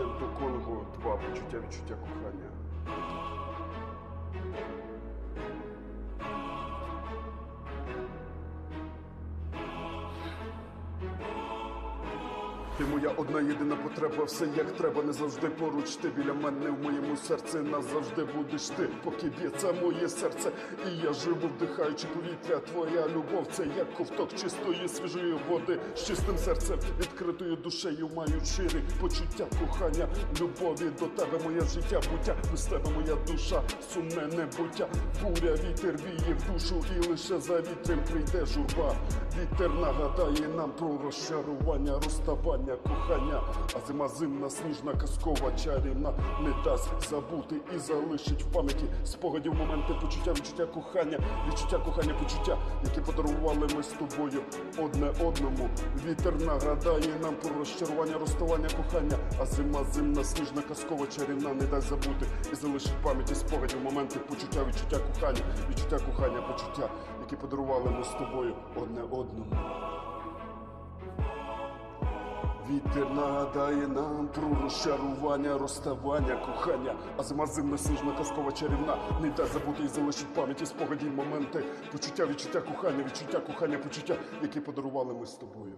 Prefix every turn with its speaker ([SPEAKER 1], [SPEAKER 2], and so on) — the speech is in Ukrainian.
[SPEAKER 1] Кенто Конго, два почуття відчуття кохання. Ти моя одна єдина потреба, все як треба, не завжди поруч. Ти біля мене в моєму серці назавжди будеш ти, поки б'ється моє серце, і я живу, вдихаючи повітря. Твоя любов, це як ковток чистої свіжої води, з чистим серцем, відкритою душею маю щирі почуття кохання, любові до тебе, моє життя, буття, без тебе моя душа, сумне небуття, буря, вітер віє в душу, і лише за вітром прийде журба. Вітер нагадає нам про розчарування, розставання, кохання, а зима зимна, сніжна, казкова, чарівна. Не дасть забути і залишить в пам'яті спогадів, моменти, почуття, відчуття кохання, відчуття кохання, почуття, які подарували ми з тобою одне одному. Вітер нагадає нам про розчарування, розставання, кохання, а зима зимна, сніжна, казкова, чарівна. Не дасть забути і залишить в пам'яті спогадів, моменти, почуття, відчуття кохання, відчуття кохання, почуття, які подарували ми з тобою одне одному. Вітер нагадає нам про розчарування, розставання, кохання, а зима зимна, сніжна, казкова чарівна. Не дасть забути і залишить пам'яті спогаді моменти, почуття, відчуття кохання, відчуття кохання, почуття, які подарували ми з тобою.